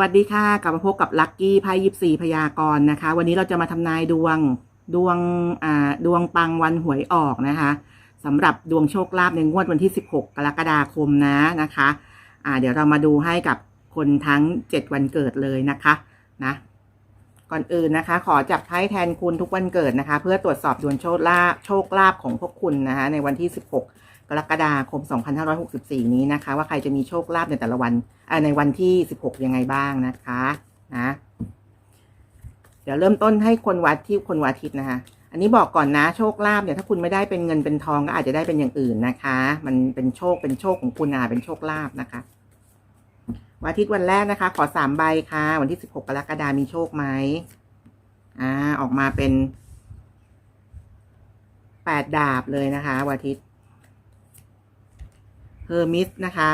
วัสดีค่ะ กลับมาพบกับลัคกี้ไพ่ยิบสี่พยากรณ์นะคะ วันนี้เราจะมาทำนายดวงดวงอ่าดวงปังวันหวยออกนะคะสำหรับดวงโชคลาภในงวดวันที่ 16 กรกฎาคมนะนะคะอ่าเดี๋ยวเรามาดูให้กับคนทั้ง 7 วันเกิดเลยนะคะนะก่อนอื่นนะคะ ขอจับไพ่แทนคุณทุกวันเกิดนะคะ เพื่อตรวจสอบดวงโชคลาภโชคลาภของพวกคุณนะคะในวันที่ 16 กรกฎาคม 2564 นี้นะคะ ว่าใครจะมีโชคลาภในแต่ละวันในวันที่ 16 ยังไงบ้างนะคะนะเดี๋ยวเริ่มต้นให้คนวัดที่คนวัดอาทิตย์นะคะ อันนี้บอกก่อนนะโชคลาภเนี่ยถ้าคุณไม่ได้เป็นเงินเป็นทองก็อาจจะได้เป็นอย่างอื่นนะคะ มันเป็นโชคเป็นโชคของคุณอะเป็นโชคลาภนะคะวันอาทิตย์วันแรกนะคะ ขอสามใบค่ะ วันที่16กรกฎามีโชคไหมอ่าออกมาเป็นแปดดาบเลยนะคะวันอาทิตย์ เฮอร์มิสนะคะ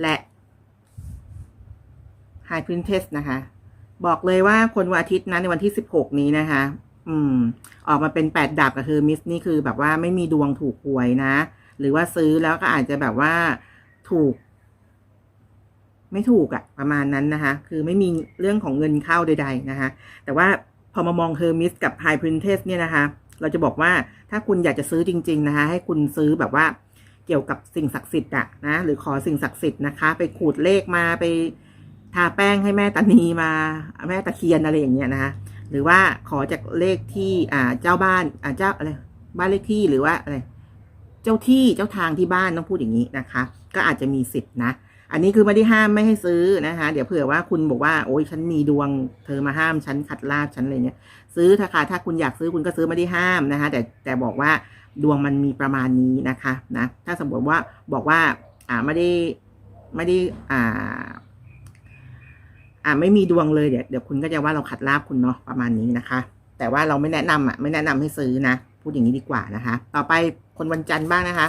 และไฮพ r นเทสนะคะ บอกเลยว่าคนวันอาทิตย์นั้นในวันที่ 16 นี้นะคะ อืม ออกมาเป็นแปดดาบกับเฮอร์มิสนี่คือแบบว่าไม่มีดวงถูกหวยนะ หรือว่าซื้อแล้วก็อาจจะแบบว่าถูก ไม่ถูกอะประมาณนั้นนะคะ คือไม่มีเรื่องของเงินเข้าใด ๆ นะคะ แต่ว่าพอมามองเฮอร์มิสกับไฮพ r นเทสเนี่ยนะคะ เราจะบอกว่าถ้าคุณอยากจะซื้อจริง ๆ นะคะให้คุณซื้อแบบว่าเกี่ยวกับสิ่งศักดิ์สิทธิ์อะนะหรือขอสิ่งศักดิ์สิทธิ์นะคะ ไปขูดเลขมาไปทาแป้งให้แม่ตานีมาแม่ตะเคียนอะไรอย่างเงี้ยนะคะหรือว่าขอจากเลขที่อ่าเจ้าบ้านอ่าเจ้าอะไรบ้านเลขที่หรือว่าอะไรเจ้าที่เจ้าทางที่บ้านต้องพูดอย่างนี้นะคะ ก็อาจจะมีสิทธิ์นะ อันนี้คือไม่ได้ห้ามไม่ให้ซื้อนะคะ เดี๋ยวเผื่อว่าคุณบอกว่า โอ๊ยฉันมีดวง เธอมาห้ามฉันขัดลาบฉันอะไรเงี้ย ซื้อถ้าค่ะถ้าคุณอยากซื้อคุณก็ซื้อไม่ได้ห้ามนะคะ แต่แต่บอกว่าดวงมันมีประมาณนี้นะคะนะถ้าสมมติว่าบอกว่าอ่าไม่ได้ไม่ได้อ่า อ่าไม่มีดวงเลยเดี๋ยวเดี๋ยวคุณก็จะว่าเราขัดลาบคุณเนาะประมาณนี้นะคะ แต่ว่าเราไม่แนะนำอะไม่แนะนำให้ซื้อนะพูดอย่างนี้ดีกว่านะคะ ต่อไปคนวันจันทร์บ้างนะคะ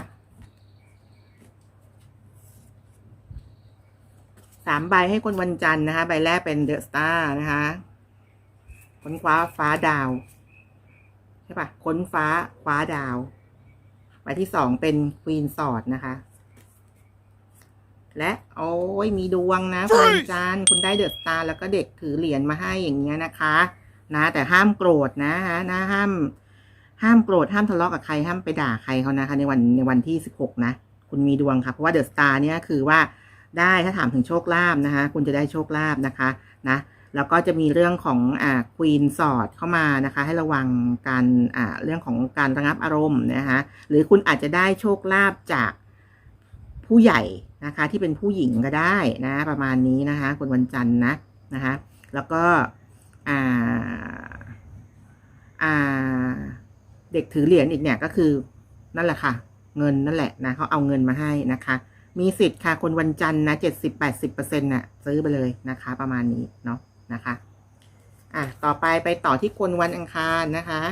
สามใบให้คนวันจันทร์นะคะ ใบแรกเป็นเดอะสตาร์นะคะ ค้นคว้าฟ้าดาว ใช่ปะค้นฟ้าคว้าดาวใบที่สองเป็นควีนสอดนะคะ และโอ้ยมีดวงนะคุณวันจันทร์คุณได้เดอะสตาร์แล้วก็เด็กถือเหรียญมาให้อย่างเงี้ยนะคะ นะ แต่ห้ามโกรธนะฮะนะห้าม ห้ามโกรธห้ามทะเลาะกับใครห้ามไปด่าใครเขานะคะ ในวันในวันที่สิบหกนะคุณมีดวงค่ะเพราะว่าเดอะสตาร์เนี่ยคือว่าได้ถ้าถามถึงโชคลาภนะคะ คุณจะได้โชคลาภนะคะ นะ แล้วก็จะมีเรื่องของอ่าควีนสอดเข้ามานะคะ ให้ระวังการอ่าเรื่องของการระงับอารมณ์นะคะหรือคุณอาจจะได้โชคลาภจากผู้ใหญ่นะคะ ที่เป็นผู้หญิงก็ได้นะประมาณนี้นะคะคนวันจันทร์นะนะคะแล้วก็อ่าอ่าเด็กถือเหรียญอีกเนี่ยก็คือนั่นแหละค่ะ เงินนั่นแหละนะเขาเอาเงินมาให้นะคะมีสิทธิ์ค่ะ คนวันจันทร์นะเจ็ดสิบแปดสิบเปอร์เซ็นต์น่ะ ซื้อไปเลยนะคะ ประมาณนี้เนาะ นะคะ อะ ต่อไปไปต่อที่คนวันอังคารนะคะ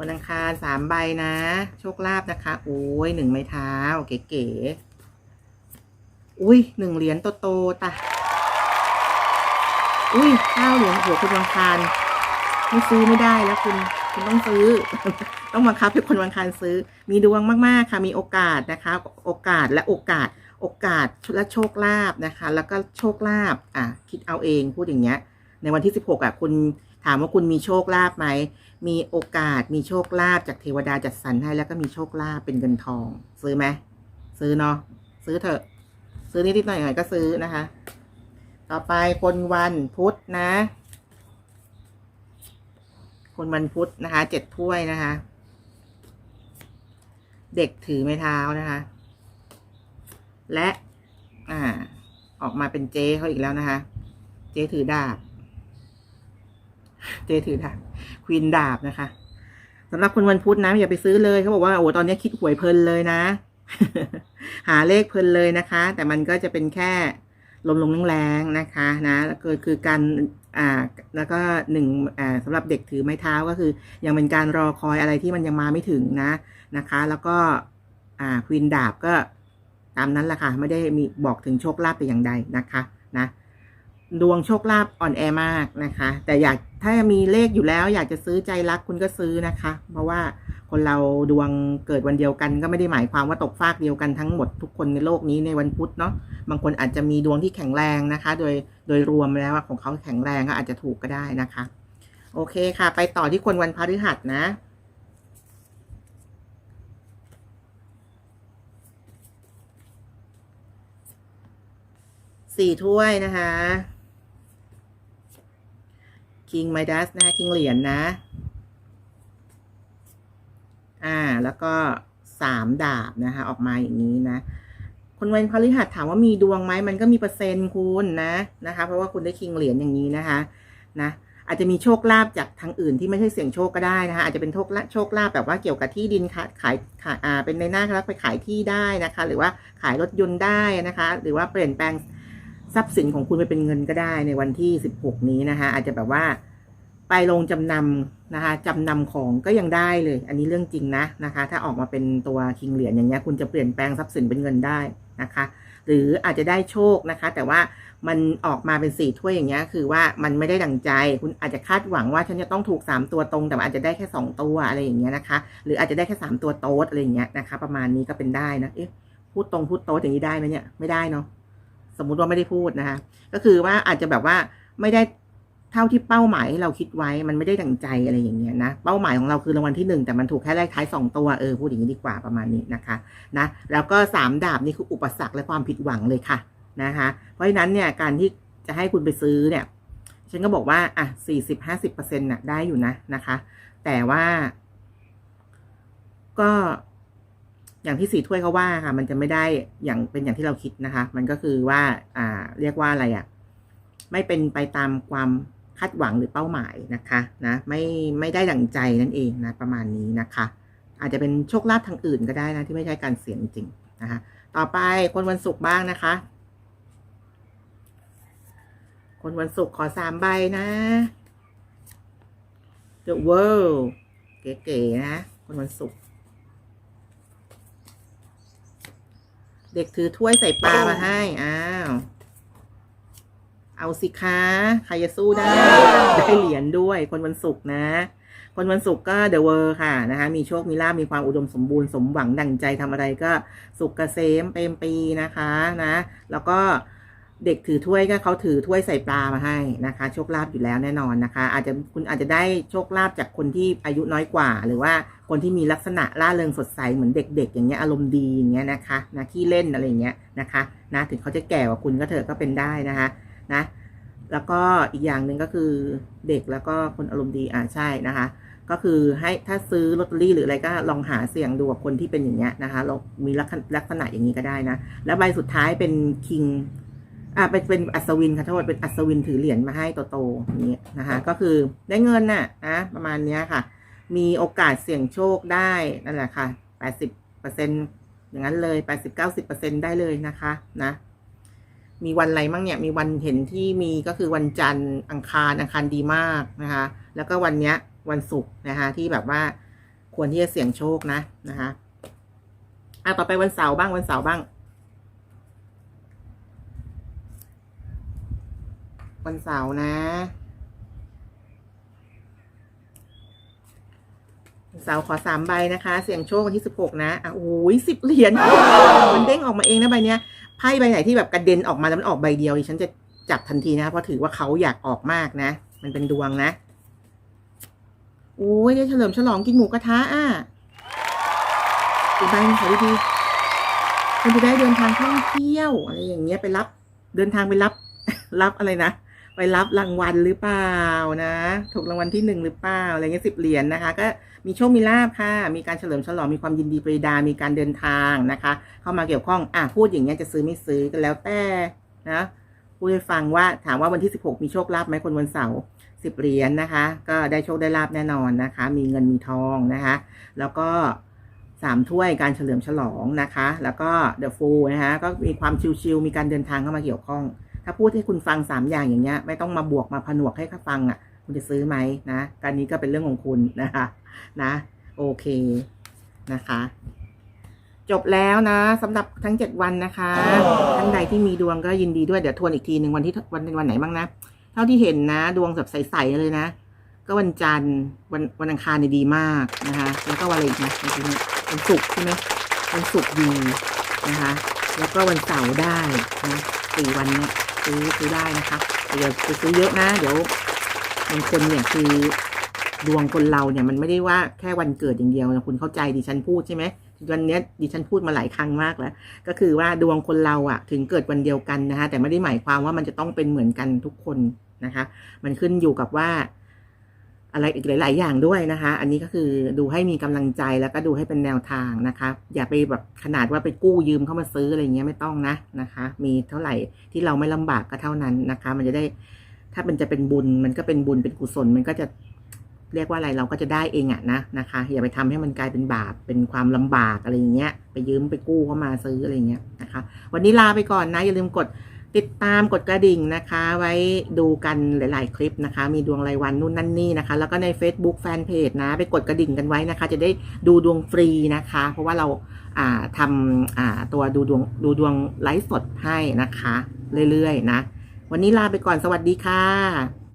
วันอังคารสามใบนะ โชคลาภนะคะ โอ้ยหนึ่งไม้เท้า เก๋ๆ อุ้ยหนึ่งเหรียญโตๆตะอุ้ยเก้าเหรียญโหัวคุณวันอังคารไม่ซื้อไม่ได้แล้วคุณคุณต้องซื้อ ต้องบังคับให้คนวันอังคารซื้อ มีดวงมากๆค่ะ มีโอกาสนะคะ โอกาสและโอกาส โอกาสและโชคลาภนะคะ แล้วก็โชคลาภอะคิดเอาเองพูดอย่างเงี้ย ในวันที่ 16อะคุณถามว่าคุณมีโชคลาภไหมมีโอกาสมีโชคลาภจากเทวดาจัดสรรให้แล้วก็มีโชคลาภเป็นเงินทอง ซื้อไหมซื้อเนาะซื้อเถอะ ซื้อนิดๆหน่อยๆก็ซื้อนะคะ ต่อไปคนวันพุธนะ คนวันพุธนะคะเจ็ดถ้วยนะคะ เด็กถือไม้เท้านะคะ และอ่าออกมาเป็นเจเขาอีกแล้วนะคะ เจถือดาบ เจถือดาบควีนดาบนะคะสำหรับคนวันพุธนะอย่าไปซื้อเลยเขาบอกว่าโอ้ตอนนี้คิดหวยเพลินเลยนะ หาเลขเพลินเลยนะคะ แต่มันก็จะเป็นแค่ลมลงแรงๆนะคะนะแล้วก็คือการอ่าแล้วก็หนึ่งอ่าสำหรับเด็กถือไม้เท้าก็คือ ยังเป็นการรอคอยอะไรที่มันยังมาไม่ถึงนะนะคะ แล้วก็อ่าควีนดาบก็ ตามนั้นแหละค่ะ ไม่ได้มีบอกถึงโชคลาภแต่อย่างใดนะคะนะดวงโชคลาภอ่อนแอมากนะคะ แต่อยากถ้ามีเลขอยู่แล้ว อยากจะซื้อใจรักคุณก็ซื้อนะคะ เพราะว่าคนเราดวงเกิดวันเดียวกัน ก็ไม่ได้หมายความว่าตกฟากเดียวกันทั้งหมดทุกคนในโลกนี้ในวันพุธเนาะบางคนอาจจะมีดวงที่แข็งแรงนะคะ โดยโดยรวมแล้วของเขาแข็งแรงก็อาจจะถูกก็ได้นะคะ โอเคค่ะ ไปต่อที่คนวันพฤหัสนะ สี่ถ้วยนะคะ คิงไมดัสนะคะคิงเหรียญนะ อ่า แล้วก็สามดาบนะคะ ออกมาอย่างนี้นะคนวันพฤหัสถามว่ามีดวงไหมมันก็มีเปอร์เซ็นต์คุณนะนะคะ เพราะว่าคุณได้คิงเหรียญอย่างนี้นะคะ นะอาจจะมีโชคลาภจากทางอื่นที่ไม่ใช่เสี่ยงโชคก็ได้นะคะ อาจจะเป็นโชคลาภโชคลาภแบบว่าเกี่ยวกับที่ดินขายขายขายอ่าเป็นในหน้าครับไปขายที่ได้นะคะ หรือว่าขายรถยนต์ได้นะคะ หรือว่าเปลี่ยนแปลง ทรัพย์สินของคุณไปเป็นเงินก็ได้ในวันที่16นี้นะคะอาจจะแบบว่า ไปลงจำนำนะคะจำนำของก็ยังได้เลย อันนี้เรื่องจริงนะนะคะ ถ้าออกมาเป็นตัวคิงเหรียญอย่างเงี้ยคุณจะเปลี่ยนแปลงทรัพย์สินเป็นเงินได้นะคะ หรืออาจจะได้โชคนะคะ แต่ว่ามันออกมาเป็นสี่ถ้วยอย่างเงี้ยคือว่ามันไม่ได้ดังใจ คุณอาจจะคาดหวังว่าฉันจะต้องถูกสามตัวตรง แต่อาจจะได้แค่สองตัวอะไรอย่างเงี้ยนะคะ หรืออาจจะได้แค่สามตัวโต๊ดอะไรอย่างเงี้ยนะคะ ประมาณนี้ก็เป็นได้นะเอ๊ะพูดตรงพูดโต๊ดอย่างนี้ได้ไหมเนี่ยไม่ได้เนาะ สมมุติว่าไม่ได้พูดนะคะก็คือว่าอาจจะแบบว่าไม่ได้เท่าที่เป้าหมายเราคิดไว้มันไม่ได้ดังใจอะไรอย่างเงี้ยนะเป้าหมายของเราคือรางวัลที่หนึ่งแต่มันถูกแค่เลขท้ายสองตัวเออพูดอย่างนี้ดีกว่าประมาณนี้นะคะนะแล้วก็สามดาบนี่คืออุปสรรคและความผิดหวังเลยค่ะนะคะเพราะฉะนั้นเนี่ยการที่จะให้คุณไปซื้อเนี่ยฉันก็บอกว่าอะสี่สิบห้าสิบเปอร์เซ็นต์น่ะได้อยู่นะนะคะ แต่ว่าก็ อย่างที่สี่ถ้วยเขาว่าค่ะ มันจะไม่ได้อย่างเป็นอย่างที่เราคิดนะคะ มันก็คือว่า อ่า เรียกว่าอะไรอะ่ะ ไม่เป็นไปตามความคาดหวังหรือเป้าหมายนะคะนะ ไม่ไม่ได้ดั่งใจนั่นเองนะประมาณนี้นะคะ อาจจะเป็นโชคลาภทางอื่นก็ได้นะ ที่ไม่ใช่การเสี่ยงจริงนะคะต่อไปคนวันศุกร์บ้างนะคะ คนวันศุกร์ขอสามใบนะ The World เก๋ๆนะ คนวันศุกร์ เด็กถือถ้วยใส่ปลามาให้ อ้าว เอาสิคะใครจะสู้ได้ ได้เหรียญด้วย คนวันศุกร์นะ คนวันศุกร์ก็เดอะเวอร์ค่ะนะคะ มีโชค มีลาภมีความอุดมสมบูรณ์ สมหวังดั่งใจทำอะไรก็สุขเกษมเปรมปรีนะคะ นะ แล้วก็ เด็กถือถ้วยก็เขาถือถ้วยใส่ปลามาให้นะคะ โชคลาภอยู่แล้วแน่นอนนะคะ อาจจะคุณอาจจะได้โชคลาภจากคนที่อายุน้อยกว่า หรือว่าคนที่มีลักษณะล่าเริงสดใสเหมือนเด็ก ๆ อย่างเงี้ยอารมณ์ดีอย่างเงี้ยนะคะนะขี้เล่นอะไรเงี้ยนะคะนะถึงเขาจะแก่กว่าคุณก็เถอะก็เป็นได้นะคะนะแล้วก็อีกอย่างหนึ่งก็คือเด็กแล้วก็คนอารมณ์ดีอ่าใช่นะคะ ก็คือให้ถ้าซื้อลอตเตอรี่หรืออะไรก็ลองหาเสี่ยงดูกับคนที่เป็นอย่างเงี้ยนะคะเรามีลักษณะอย่างนี้ก็ได้นะ แล้วใบสุดท้ายเป็นคิง อ่าเป็นเป็นอัศวินค่ะโทษเป็นอัศวินถือเหรียญมาให้โตๆอย่างเงี้ยนะคะ ก็คือได้เงินน่ะนะประมาณเนี้ยค่ะ มีโอกาสเสี่ยงโชคได้นั่นแหละค่ะแปดสิบเปอร์เซ็นอย่างนั้นเลยแปดสิบเก้าสิบเปอร์เซ็นได้เลยนะคะนะมีวันอะไรมั่งเนี่ยมีวันเห็นที่มีก็คือวันจันทร์อังคารอังคารดีมากนะคะ แล้วก็วันเนี้ยวันศุกร์นะคะที่แบบว่าควรที่จะเสี่ยงโชคนะนะคะอะต่อไปวันเสาร์บ้างวันเสาร์บ้าง วันเสาร์นะเสาร์ขอสามใบนะคะ เสี่ยงโชควันที่สิบหกนะอะโอ้ยสิบเหรียญมันเด้งออกมาเองนะใบเนี้ยไพ่ใบไหนที่แบบกระเด็นออกมาแล้วมันออกใบเดียวดิฉันจะจับทันทีนะเพราะถือว่าเขาอยากออกมากนะ มันเป็นดวงนะโอ้ยได้เฉลิมฉลองกินหมูกระทะอะอีกใบหนึงขอดีๆคุณจะได้เดินทางท่องเที่ยวอะไรอย่างเงี้ยไปรับ เดินทางไปรับ รับอะไรนะ ไปรับรางวัลหรือเปล่านะ ถูกรางวัลที่หนึ่งหรือเปล่าอะไรเงี้ยสิบเหรียญนะคะ ก็มีโชคมีลาภค่ะ มีการเฉลิมฉลองมีความยินดีปรีดา มีการเดินทางนะคะ เข้ามาเกี่ยวข้องอะพูดอย่างเงี้ยจะซื้อไม่ซื้อก็แล้วแต่นะพูดให้ฟังว่าถามว่าวันที่สิบหกมีโชคลาภไหมคนวันเสาร์สิบเหรียญนะคะ ก็ได้โชคได้ลาภแน่นอนนะคะ มีเงินมีทองนะคะ แล้วก็สามถ้วยการเฉลิมฉลองนะคะ แล้วก็เดอะฟูนะคะก็มีความชิลๆมีการเดินทางเข้ามาเกี่ยวข้อง ถ้าพูดให้คุณฟังสามอย่างอย่างเงี้ย ไม่ต้องมาบวกมาผนวกให้เขาฟังอะ คุณจะซื้อไหมนะการนี้ก็เป็นเรื่องของคุณนะคะนะ โอเคนะคะ จบแล้วนะสำหรับทั้งเจ็ดวันนะคะท่านใดที่มีดวงก็ยินดีด้วยเดี๋ยวทวนอีกทีหนึ่งวันที่วันเป็นวันไหนบ้างนะเท่าที่เห็นนะ ดวงแบบใสๆเลยนะ ก็วันจันทร์วันวันอังคารเนี่ยดีมากนะคะ แล้วก็วันอะไรอีกนะวันศุกร์ใช่ไหมวันศุกร์ดีนะคะ แล้วก็วันเสาร์ได้นะสี่วันเนี้ย ซื้อซื้อได้นะคะอย่าไปซื้อเยอะนะเดี๋ยวบางคนเนี่ยคือดวงคนเราเนี่ยมันไม่ได้ว่าแค่วันเกิดอย่างเดียวนะคุณเข้าใจดิฉันพูดใช่ไหมวันนี้ดิฉันพูดมาหลายครั้งมากแล้ว ก็คือว่าดวงคนเราอะถึงเกิดวันเดียวกันนะคะแต่ไม่ได้หมายความว่ามันจะต้องเป็นเหมือนกันทุกคนนะคะ มันขึ้นอยู่กับว่า อะไรอีกหลาย ๆ อย่างด้วยนะคะ อันนี้ก็คือดูให้มีกำลังใจแล้วก็ดูให้เป็นแนวทางนะคะ อย่าไปแบบขนาดว่าไปกู้ยืมเข้ามาซื้ออะไรเงี้ยไม่ต้องนะนะคะ มีเท่าไหร่ที่เราไม่ลำบากก็เท่านั้นนะคะ มันจะได้ ถ้ามันจะเป็นบุญ มันก็เป็นบุญเป็นกุศล มันก็จะเรียกว่าอะไรเราก็จะได้เองอะนะนะคะ อย่าไปทำให้มันกลายเป็นบาปเป็นความลำบากอะไรอย่างเงี้ย ไปยืมไปกู้เข้ามาซื้ออะไรเงี้ยนะคะ วันนี้ลาไปก่อนนะอย่าลืมกด ติดตามกดกระดิ่งนะคะ ไว้ดูกันหลาย ๆ คลิปนะคะ มีดวงรายวันนู่นนั่นนี่นะคะ แล้วก็ใน Facebook Fanpage นะ ไปกดกระดิ่งกันไว้นะคะ จะได้ดูดวงฟรีนะคะ เพราะว่าเราทำตัวดูดวงดูดวงไลฟ์สดให้นะคะ เรื่อย ๆ นะ วันนี้ลาไปก่อนสวัสดีค่ะ